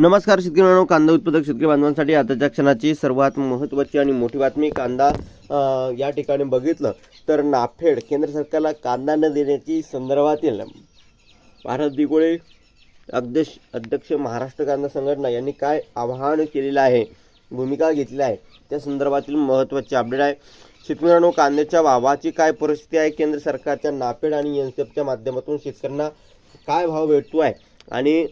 नमस्कार शेतकरी मित्रांनो कांदा उत्पादक शेतकरी बांधवांसाठी आताच्या क्षणाची सर्वात महत्त्वाची आणि मोठी बातमी कांदा या ठिकाणी बघितलं तर नाफेड केंद्र सरकारला कांदा न देण्याची संदर्भातील भारत दिगोळे अध्यक्ष अध्यक्ष महाराष्ट्र कांदा संघटना यांनी काय आवाहन केलेलं आहे भूमिका घेतली आहे त्या संदर्भातील महत्त्वाची अपडेट आहे. शेतकऱ्यांनो कांद्याच्या भावाची काय परिस्थिती आहे केंद्र सरकारच्या नाफेड आणि एनसेफच्या माध्यमातून शेतकऱ्यांना काय भाव भेटतो आहे आणि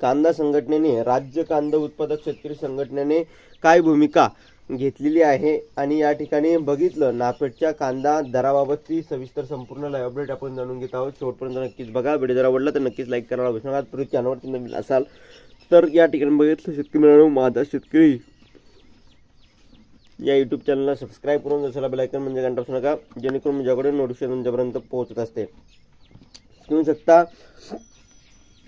कांदा संघटनेने राज्य कांदा उत्पादक शेतकरी संघटनेने काय भूमिका घेतलेली आहे? आणि या ठिकाणी बघितलं नाफेडच्या कांदा दराबाबतची सविस्तर संपूर्ण लाईव्ह अपडेट आपण जाणून घेत आहोत. शेवटपर्यंत नक्कीच बघा. व्हिडिओ जर आवडला तर नक्कीच लाईक करायला विसरू नका. परत चॅनलवरती नवीन असाल तर या ठिकाणी बघितलं शेतकरी मिळालो माझा शेतकरी या यूट्यूब चॅनलला सबस्क्राईब करून जसं बेलायकन म्हणजे घंटा असू नका. जेणेकरून माझ्याकडे नोटिफिकेशन तुमच्यापर्यंत पोहोचत असते. स्क्रीन शकता.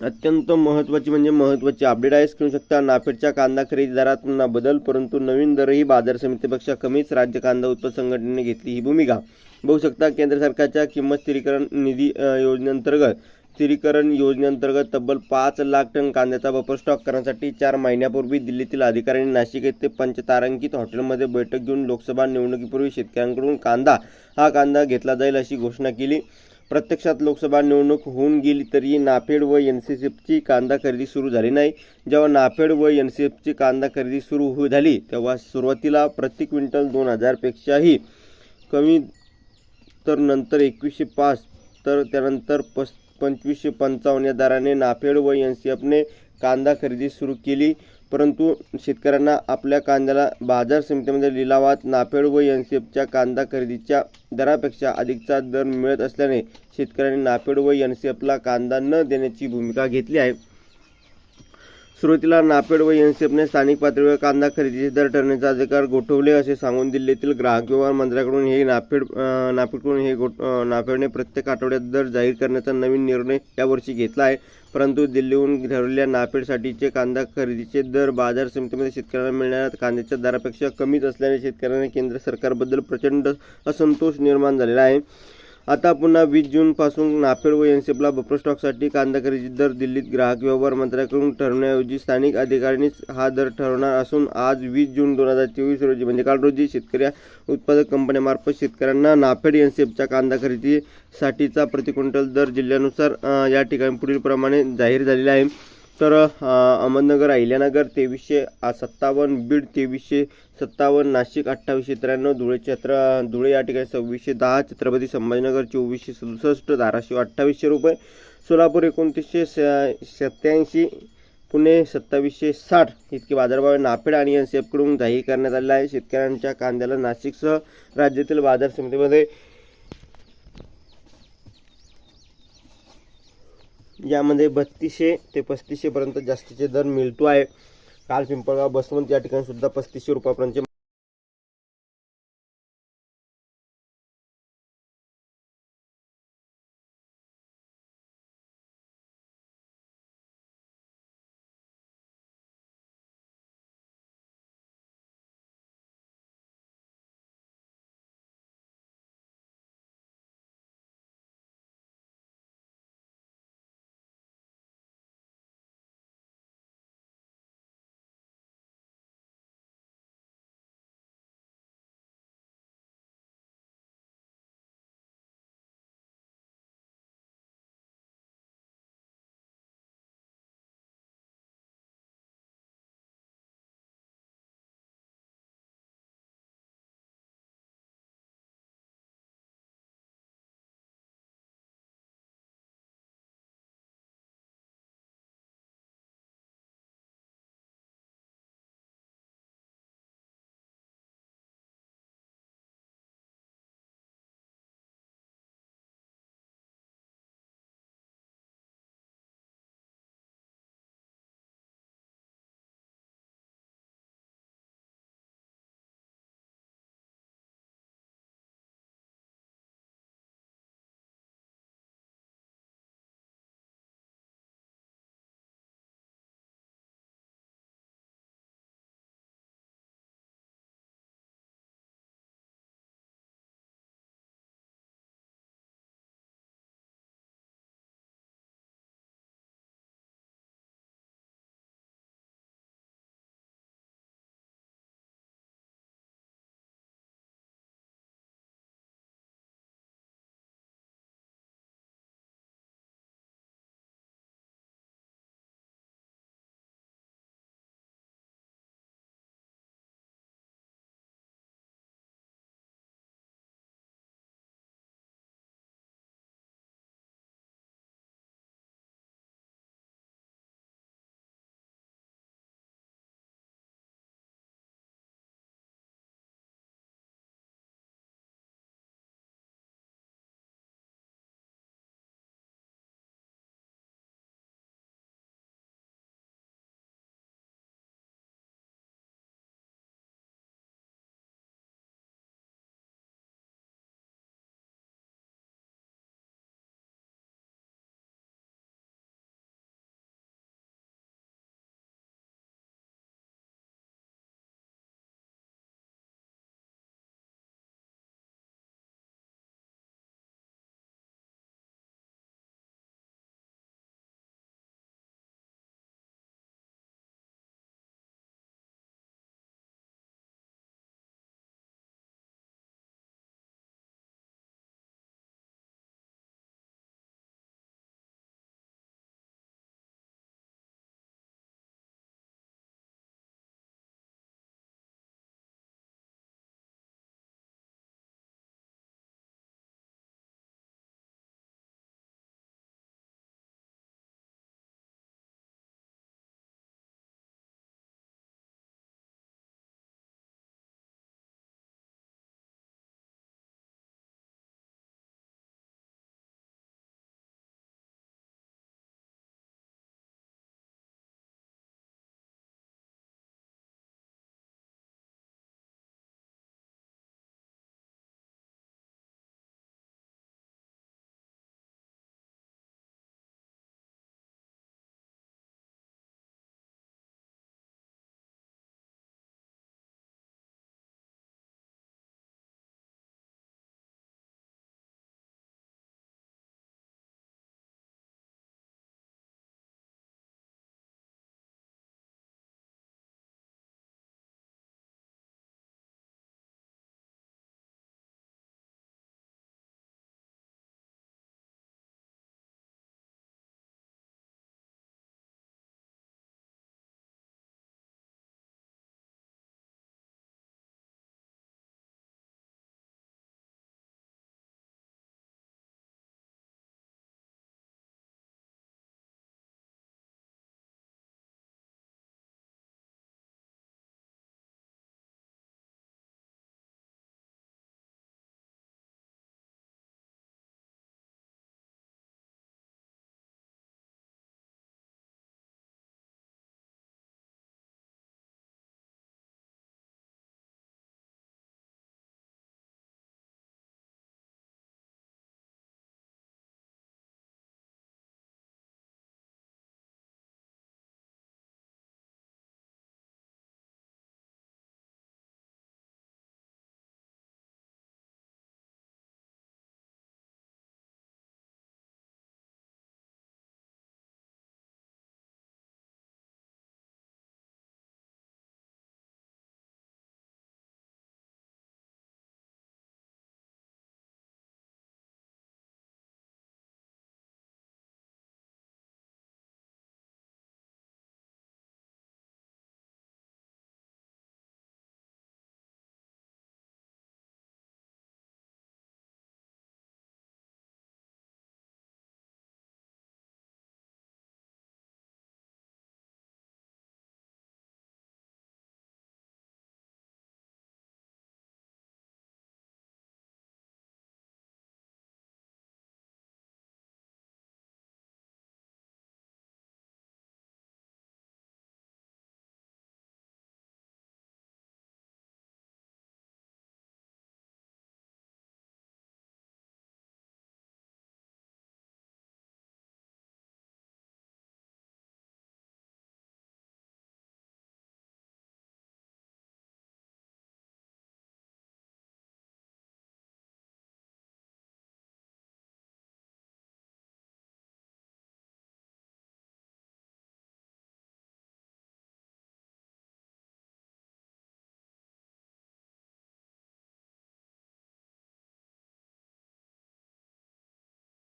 अत्यंत महत्त्वाची म्हणजे महत्त्वाची अपडेट आहे. घेऊ शकता नाफेडच्या कांदा खरेदी दरात पुन्हा बदल परंतु नवीन दरही बाजार समितीपेक्षा कमीच राज्य कांदा उत्पादक संघटनेने घेतली ही भूमिका. बघू शकता केंद्र सरकारच्या किंमत स्थिरीकरण निधी योजनेअंतर्गत स्थिरीकरण योजनेअंतर्गत तब्बल पाच लाख टन कांद्याचा बफर स्टॉक करण्यासाठी चार महिन्यापूर्वी दिल्लीतील अधिकाऱ्यांनी नाशिक येथे पंचतारांकित हॉटेलमध्ये बैठक घेऊन लोकसभा निवडणुकीपूर्वी शेतकऱ्यांकडून कांदा हा कांदा घेतला जाईल अशी घोषणा केली. प्रत्यक्षात लोकसभा निवडणूक होऊन गेली तरी नाफेड व एन सी एफची कांदा खरेदी सुरू झाली नाही. जेव्हा नाफेड व एन सी एफची कांदा खरेदी सुरू हो झाली तेव्हा सुरुवातीला प्रति क्विंटल दोन हजारपेक्षाही कमी तर नंतर एकवीसशे पाच तर त्यानंतर पस पंचवीसशे पंचावन्न या दराने नाफेड व एन सी एफने कांदा खरेदी सुरू केली. परंतु शेतकऱ्यांना आपल्या कांद्याला बाजार समितीमध्ये लिलावात नाफेड व एन सी एफच्या कांदा खरेदीच्या दरापेक्षा अधिकचा दर मिळत असल्याने शेतकऱ्यांनी नाफेड व एन सी एफला कांदा न देण्याची भूमिका घेतली आहे. सुरुवातीला नाफेड व एन सी एफने स्थानिक पातळीवर कांदा खरेदीचे दर ठरण्याचा अधिकार गोठवले असे सांगून दिल्लीतील ग्राहक व्यवहार मंत्र्याकडून हे नाफेड नाफेडकडून हे गो नाफेडने प्रत्येक आठवड्यात दर जाहीर करण्याचा नवीन निर्णय यावर्षी घेतला आहे. परंतु दिल्लीहून ठरवलेल्या नाफेडसाठीचे कांदा खरेदीचे दर बाजार समितीमध्ये शेतकऱ्यांना मिळणाऱ्या कांद्याच्या दरापेक्षा कमीच असल्याने शेतकऱ्यांना केंद्र सरकारबद्दल प्रचंड असंतोष निर्माण झालेला आहे. आता पुन्हा वीस जूनपासून नाफेड व एनसेपला बफर स्टॉकसाठी कांदा खरेदी दर दिल्लीत ग्राहक व्यवहार मंत्र्याकडून ठरवण्याऐवजी स्थानिक अधिकाऱ्यांनीच हा दर ठरवणार असून आज वीस जून दोन हजार चोवीस रोजी म्हणजे काल रोजी शेतकरी उत्पादक कंपन्यामार्फत शेतकऱ्यांना नाफेड एनसेपच्या कांदा खरेदीसाठीचा प्रति क्विंटल दर जिल्ह्यानुसार या ठिकाणी पुढील प्रमाणे जाहीर झालेला आहे. तर अहमदनगर अहिल्यानगर तेवीसशे सत्तावन्न बीड तेवीसशे सत्तावन्न नाशिक अठ्ठावीसशे त्र्याण्णव धुळे छत्र धुळे या ठिकाणी सव्वीसशे दहा छत्रपती संभाजीनगर चोवीसशे सदुसष्ट धाराशिव अठ्ठावीसशे रुपये सोलापूर एकोणतीसशे सत्याऐंशी पुणे सत्तावीसशे साठ इतके बाजारभाव नाफेड आणि एन सी एफकडून जाहीर करण्यात आलेला आहे. शेतकऱ्यांच्या कांद्याला नाशिकसह राज्यातील बाजार समितीमध्ये यामध्ये बत्तीसशे ते पस्तीसशे पर्यंत जास्तीचे दर मिळतो आहे. काल पिंपळगाव बसवंत या ठिकाणी सुद्धा पस्तीसशे रुपयापर्यंतचे